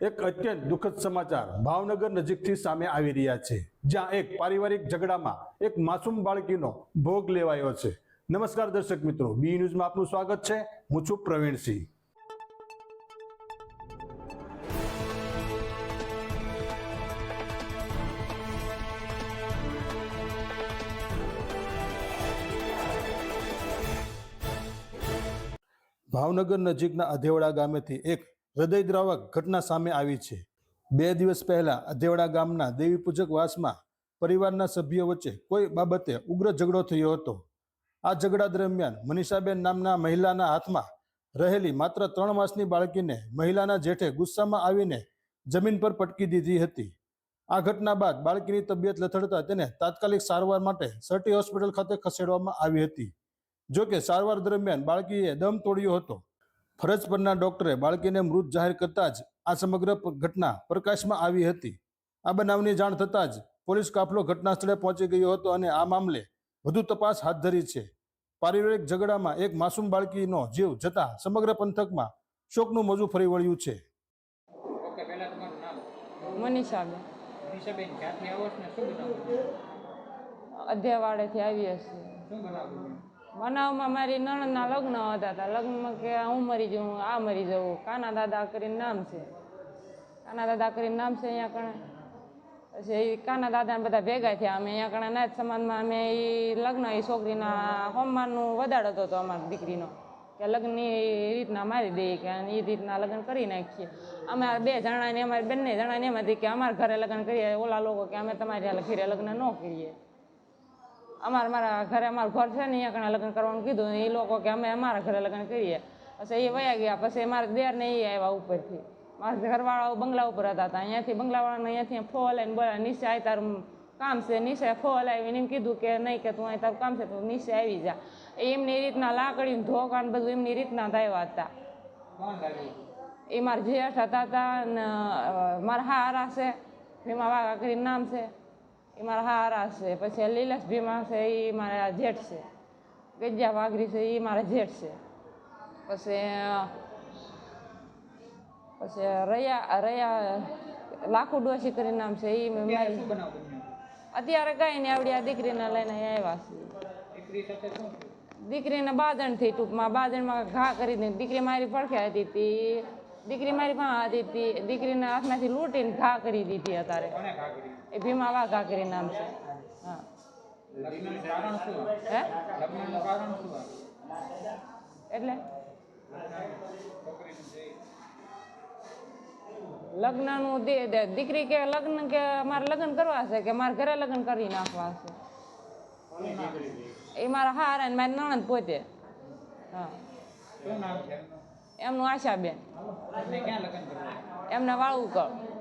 એક અત્યંત દુઃખદ સમાચાર ભાવનગર નજીકથી સામે આવી રહ્યા છે, જ્યાં એક પારિવારિક ઝઘડામાં એક માસૂમ બાળકીનો ભોગ લેવાયો છે. નમસ્કાર દર્શક મિત્રો, બી ન્યૂઝમાં આપનું સ્વાગત છે. હું છું પ્રવીણસિંહ. ભાવનગર નજીકના અધેવડા ગામેથી એક હૃદયદ્રાવક ઘટના સામે આવી છે. બે દિવસ પહેલા અધેવડા ગામના દેવી પૂજક વાસમાં પરિવારના સભ્યો વચ્ચે કોઈ બાબતે ઉગ્ર ઝઘડો થયો હતો. આ ઝઘડા દરમિયાન મનીષાબેન નામના મહિલાના હાથમાં રહેલી માત્ર ત્રણ માસની બાળકીને મહિલાના જેઠે ગુસ્સામાં આવીને જમીન પર પટકી દીધી હતી. આ ઘટના બાદ બાળકીની તબિયત લથડતા તેને તાત્કાલિક સારવાર માટે સર્ટી હોસ્પિટલ ખાતે ખસેડવામાં આવી હતી. જો કે સારવાર દરમિયાન બાળકીએ દમ તોડ્યો હતો. ફરજ પરના ડોક્ટરે બાળકીને મૃત જાહેર કરતા જ આ સમગ્ર ઘટના પ્રકાશમાં આવી હતી. આ બનાવની જાણ થતાં જ પોલીસ કાફલો ઘટના સ્થળે પહોંચી ગયો હતો અને આ મામલે વધુ તપાસ હાથ ધરી છે. પારિવારિક ઝઘડામાં એક માસૂમ બાળકીનો જીવ જતા સમગ્ર પંથકમાં શોકનું મોજું ફરી વળ્યું છે. અધ્યાવાડેથી આવી હશે બનાવમાં મારી નણંદના લગ્ન હતા તા. લગ્નમાં કે હું મરી જઉં આ મરી જવું કાના દાદા કરીને નામ છે. કાના દાદા કરીને નામ છે અહીંયા કણે. પછી એ કાના દાદાને બધા ભેગા થયા. અમે અહીંયા કણે નાચ સમાજમાં અમે એ લગ્ન, એ છોકરીના હોમમાનનું વધારો હતો તો અમારી દીકરીનો. કે લગ્ન એ રીતના મારી દઈએ કે એ રીતના લગ્ન કરી નાખીએ. અમે બે જણાને, અમારે બંને જણાને એમ હતી કે અમારા ઘરે લગ્ન કરીએ. ઓલા લોકો કે અમે તમારી ઘરે લગ્ન ન કરીએ. અમારે મારા ઘરે અમારું ઘર છે ને અહીંયા કણે લગ્ન કરવાનું કીધું એ લોકો કે અમે અમારા ઘરે લગ્ન કરીએ. પછી એ વયા ગયા પછી મારા દેર ને એ આવ્યા ઉપરથી. મારા ઘરવાળાઓ બંગલા ઉપર હતા હતા અહીંયાથી બંગલાવાળાને અહીંયાથી ફો લઈને બોલા નીચે આવી તારું કામ છે. નીચે ફો લાવીને એમ કીધું કે નહીં કે તું અહીં તારું કામ છે તું નીચે આવી જા. એમની રીતના લાકડી ધોકા ને બધું એમની રીતના દાવ્યા હતા. એ મારા જેઠ હતા હતા ને મારા હારા છે ભીમા વાઘા કરીને નામ છે. એ મારા હારા છે. પછી લીલસ ભીમા છે એ મારા જેઠ છે. ગજ્જા વાઘરી છે એ મારા જેઠ છે. પછી પછી રયા રયા લાખુ ડોસી કરીને નામ છે એ મારી અત્યારે કઈ નહીં આવડી આ દીકરીને લઈને આવ્યા છે. દીકરીને? દીકરીને બાદણથી ટૂંકમાં બાદણમાં ઘા કરી દીધી. દીકરી મારી પડખે હતી તી દીકરી મારી પાસે હતી તી દીકરીના હાથમાંથી લૂંટીને ઘા કરી દીધી અત્યારે. એ ભીમા વાઘા નામ છે. હા. એટલે? લગ્નનું દે દે- દીકરી કે લગ્ન કે મારે લગ્ન કરવા છે કે મારે ઘરે લગ્ન કરી નાખવા છે? એ મારા હાર ને મારી નણંદ પોતે. હા. એમનું? આશા આશાબેન. એમને વાળવું કર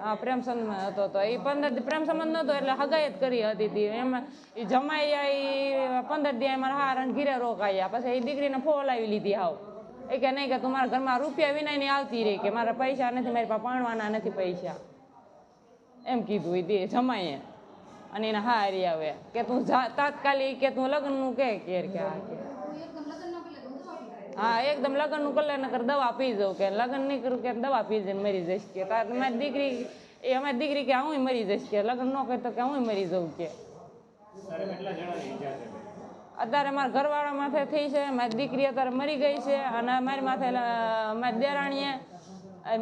હા, પ્રેમ સંબંધ હતો તો. એ પંદર પ્રેમ સંબંધ નહોતો એટલે હગાઈ કરી હતી તી. એમાં એ જમાઈ એ પંદર દી મારા હાર અને ઘીરે રોકાયા. પછી એ દીકરીને ફોલાવી લીધી હાવ. એ કે નહીં કે તું મારા ઘરમાં રૂપિયા વિના ની આવતી રહી, કે મારા પૈસા નથી, મારી પાસે પાણવાના નથી પૈસા. એમ કીધું એ દે જમાઈએ. અને એને હારી આવે. કે તું તાત્કાલિક કે તું લગ્નનું કે કેર કે આ કે. હા એકદમ લગ્નનું કલ્યાણ કર દવા પી જાઉં કે લગ્ન નહીં કરું કે દવા પી જઈને મરી જઈશ કે. તાર મારી દીકરી એ અમારી દીકરી કે હું મરી જઈશ કે. લગ્ન ન કરે તો કે હું મરી જાઉં કે. અત્યારે મારા ઘરવાળા માથે થઈ છે મારી દીકરી અત્યારે મરી ગઈ છે અને મારી માથે મારી દેરાણીએ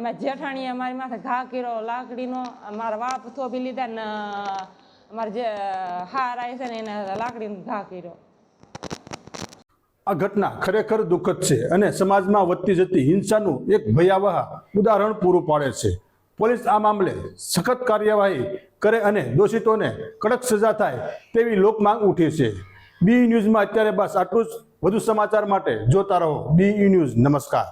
મારી જેઠાણીએ મારી માથે ઘા કર્યો લાકડીનો મારા વાપ થોભી લીધા ને મારા જે હાર આવી છે ને એને લાકડીનો ઘા કર્યો. આ ઘટના ખરેખર દુઃખદ છે અને સમાજમાં વધતી જતી હિંસાનું એક ભયાવહ ઉદાહરણ પૂરું પાડે છે. પોલીસ આ મામલે સખત કાર્યવાહી કરે અને દોષિતોને કડક સજા થાય તેવી લોકમાંગ ઉઠી છે. બી ન્યૂઝમાં અત્યારે બસ આટલું જ. વધુ સમાચાર માટે જોતા રહો. B news. નમસ્કાર.